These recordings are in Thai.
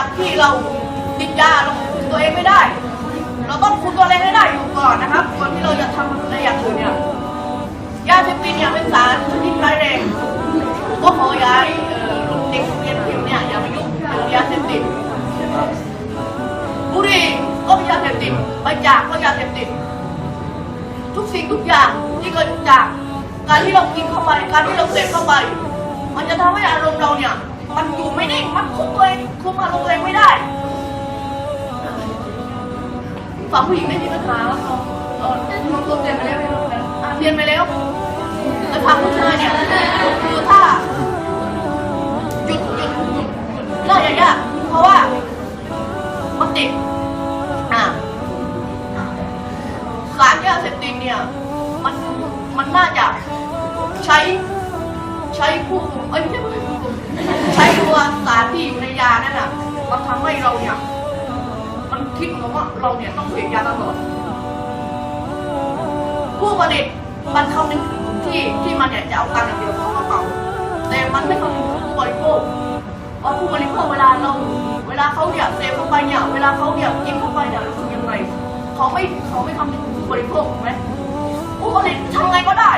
ากที่เราติดยาเราคุมตัวเองไม่ได้ เราต้องคุมตัวเองให้ได้อยู่ก่อนนะครับ ก่อนที่เราจะทำอะไอย่างอื่นเนี่ยยาเสพติดอย่ยเป็นสารที่ร้ายแรงก็ขอย้ายเด็กเรียนผิวเนี่ยอย่าไปยุ่งกับยาเสพติดบุหรี่ก็เป็นยาเสพติดใบจากก็ยาเสพติด ทุกสิ่งทุกอย่างที่เกิดจากการที่เรากินเข้าไป การที่เราเสพเข้าไป มันจะทำให้อารมณ์เราเนี่ยมันอยู่ มันคุมตัวเองคุมอารมณ์ตัวเองไม่ได้ฝั่งผู้หญิงไม่มีปัญหาแล้วเขาเออน้องตัวเรียนไปแล้วอะเรียนไปแล้วแต่ฝั่งผู้ชายเนี่ยคือถ้าหยุดหยุดหยุดหยุดเลิกยากๆเพราะว่ามันติดอะสารยาเสพติดเนี่ยมันมันน่าจะใช้ใช้ผู้คุมเอ้ยไม่ใช่ผู้คุม ทำให้เราเนี่ย มันคิดเหมือนว่าเราเนี่ยต้องเสพยาตลอด ผู้ผลิตมันคำนึงถึงที่ที่มันเนี่ยจะเอาตังค์อย่างเดียวเข้ากระเป๋าแต่มันไม่คำนึงถึงผู้บริโภคเพราะผู้บริโภคเวลาเราเวลาเขาเนี่ยเสพเข้าไปเนี่ยเวลาเขาเนี่ยกินเข้าไปเนี่ยรู้สึกยังไงเขาไม่เขาไม่ทำถึงผู้บริโภคถูกไหมผู้ผลิตทำไงก็ได้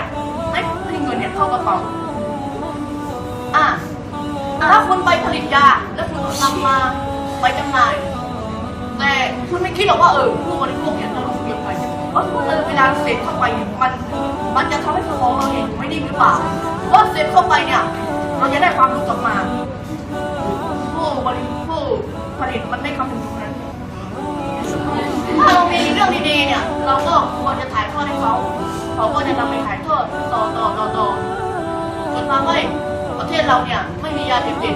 ให้ให้เงินเนี่ยเข้ากระเป๋าอะถ้าคุณไปผลิตยาแล้วคุณนำมา ไปจำหน่ายแต่คุณไม่คิดหรอกว่าเออผู้บริโภคเนี่ยจะรู้สึกยังไงเพราะเออเวลาเสพเข้าไปเนี่ยมันมันจะทำให้สมองเราเอยู่ไม่นิ่งหรือเปล่าเพราะเสพเข้าไปเนี่ยเราจะได้ความรู้กลับมาผู้บริผู้ผลิตมันไม่คำนึงตรงนั้นถ้าเรามีเรื่องดีๆเนี่ยเราก็ควรจะถ่ายทอดให้เขาเขาก็จะนำไปถ่ายทอดต่อต่อต่อต่อจนทำให้ประเทศเราเนี่ยไม่มียาเสพติด